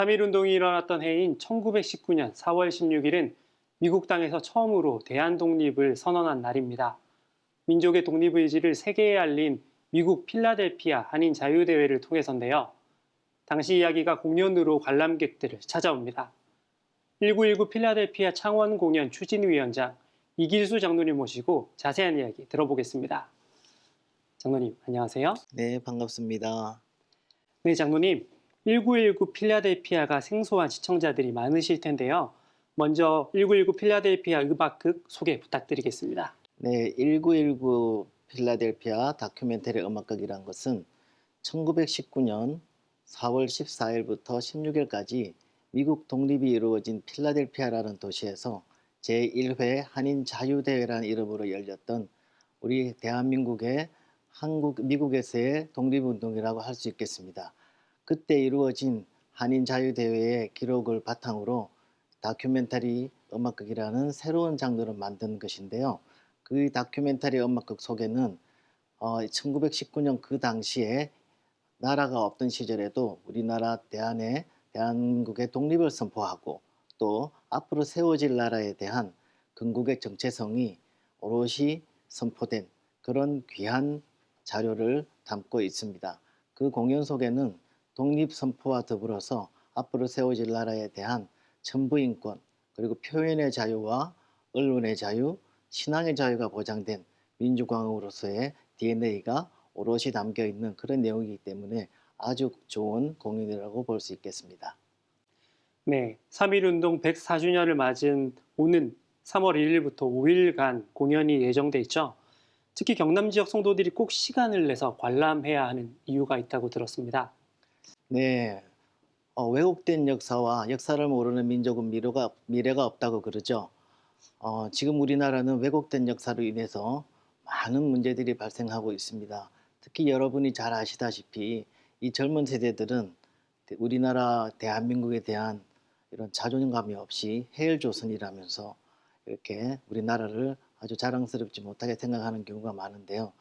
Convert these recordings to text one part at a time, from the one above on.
3.1운동이 일어났던 해인 1919년 4월 16일은 미국 땅에서 처음으로 대한 독립을 선언한 날입니다. 민족의 독립 의지를 세계에 알린 미국 필라델피아 한인 자유대회를 통해서인데요. 당시 이야기가 공연으로 관람객들을 찾아옵니다. 1919 필라델피아 창원 공연 추진위원장 이길수 장로님 모시고 자세한 이야기 들어보겠습니다. 장로님, 안녕하세요. 네, 반갑습니다. 네, 장로님. 1919 필라델피아가 생소한 시청자들이 많으실 텐데요. 먼저 1919 필라델피아 음악극 소개 부탁드리겠습니다. 네, 1919 필라델피아 다큐멘터리 음악극이란 것은 1919년 4월 14일부터 16일까지 미국 독립이 이루어진 필라델피아라는 도시에서 제1회 한인 자유대회라는 이름으로 열렸던 우리 대한민국의 한국 미국에서의 독립운동이라고 할 수 있겠습니다. 그때 이루어진 한인 자유대회의 기록을 바탕으로 다큐멘터리 음악극이라는 새로운 장르를 만든 것인데요. 그 다큐멘터리 음악극 속에는 어, 1919년 그 당시에 나라가 없던 시절에도 우리나라 대한의 대한민국의 독립을 선포하고 또 앞으로 세워질 나라에 대한 건국의 정체성이 오롯이 선포된 그런 귀한 자료를 담고 있습니다. 그 공연 속에는 독립 선포와 더불어서 앞으로 세워질 나라에 대한 천부인권 그리고 표현의 자유와 언론의 자유, 신앙의 자유가 보장된 민주공화국으로서의 DNA가 오롯이 담겨 있는 그런 내용이기 때문에 아주 좋은 공연이라고 볼 수 있겠습니다. 네, 3.1운동 104주년을 맞은 오는 3월 1일부터 5일간 공연이 예정돼 있죠. 특히 경남 지역 성도들이 꼭 시간을 내서 관람해야 하는 이유가 있다고 들었습니다. 네, 어, 왜곡된 역사와 역사를 모르는 민족은 미래가, 미래가 없다고 그러죠. 어, 지금 우리나라는 왜곡된 역사로 인해서 많은 문제들이 발생하고 있습니다. 특히 여러분이 잘 아시다시피 이 젊은 세대들은 우리나라 대한민국에 대한 이런 자존감이 없이 해일조선이라면서 이렇게 우리나라를 아주 자랑스럽지 못하게 생각하는 경우가 많은데요.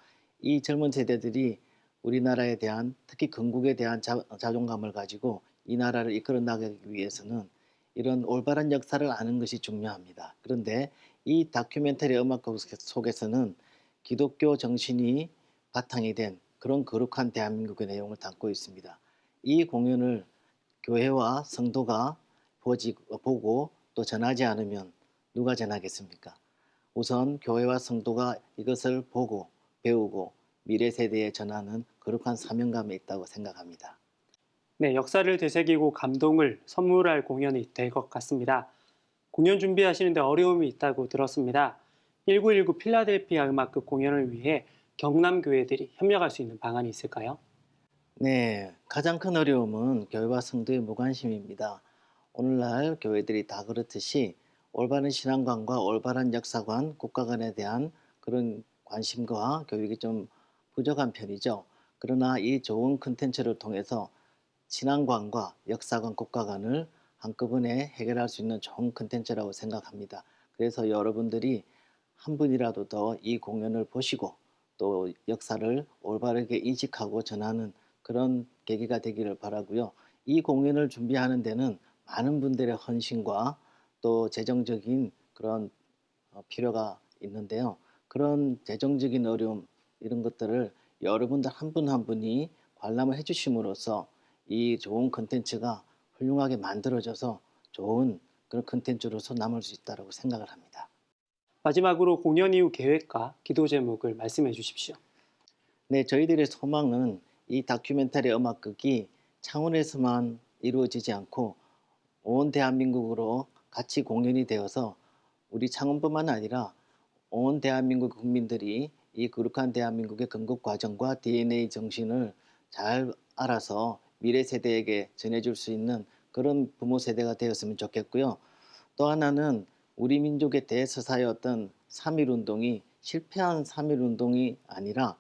이 젊은 세대들이 우리나라에 대한 특히 건국에 대한 자, 자존감을 가지고 이 나라를 이끌어 나가기 위해서는 이런 올바른 역사를 아는 것이 중요합니다. 그런데 이 다큐멘터리 음악극 속에서는 기독교 정신이 바탕이 된 그런 거룩한 대한민국의 내용을 담고 있습니다. 이 공연을 교회와 성도가 보지, 보고 또 전하지 않으면 누가 전하겠습니까? 우선 교회와 성도가 이것을 보고 배우고 미래 세대에 전하는 거룩한 사명감이 있다고 생각합니다. 네, 역사를 되새기고 감동을 선물할 공연이 될 것 같습니다. 공연 준비하시는데 어려움이 있다고 들었습니다. 1919 필라델피아 음악극 공연을 위해 경남 교회들이 협력할 수 있는 방안이 있을까요? 네, 가장 큰 어려움은 교회와 성도의 무관심입니다. 오늘날 교회들이 다 그렇듯이 올바른 신앙관과 올바른 역사관, 국가관에 대한 그런 관심과 교육이 좀 부족한 편이죠. 그러나 이 좋은 컨텐츠를 통해서 신앙관과 역사관, 국가관을 한꺼번에 해결할 수 있는 좋은 컨텐츠라고 생각합니다. 그래서 여러분들이 한 분이라도 더 이 공연을 보시고 또 역사를 올바르게 인식하고 전하는 그런 계기가 되기를 바라고요. 이 공연을 준비하는 데는 많은 분들의 헌신과 또 재정적인 그런 어, 필요가 있는데요. 그런 재정적인 어려움 이런 것들을 여러분들 한분한 분이 관람을 해주심으로써 이 좋은 컨텐츠가 훌륭하게 만들어져서 좋은 그런 컨텐츠로서 남을 수 있다고 생각을 합니다. 마지막으로 공연 이후 계획과 기도 제목을 말씀해 주십시오. 네, 저희들의 소망은 이 다큐멘터리 음악극이 창원에서만 이루어지지 않고 온 대한민국으로 같이 공연이 되어서 우리 창원뿐만 아니라 온 대한민국 국민들이 이 거룩한 대한민국의 건국 과정과 DNA 정신을 잘 알아서 미래 세대에게 전해줄 수 있는 그런 부모 세대가 되었으면 좋겠고요. 또 하나는 우리 민족의 대서사였던 3.1 운동이 실패한 3.1 운동이 아니라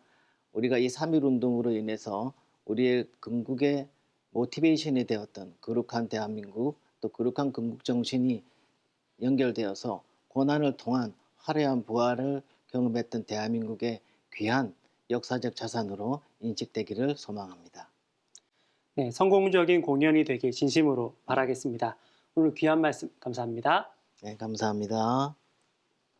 우리가 이 3.1 운동으로 인해서 우리의 건국의 모티베이션이 되었던 거룩한 대한민국 또 거룩한 건국 정신이 연결되어서 고난을 통한 화려한 부활을 경험했던 대한민국의 귀한 역사적 자산으로 인식되기를 소망합니다. 네, 성공적인 공연이 되길 진심으로 바라겠습니다. 오늘 귀한 말씀 감사합니다. 네, 감사합니다.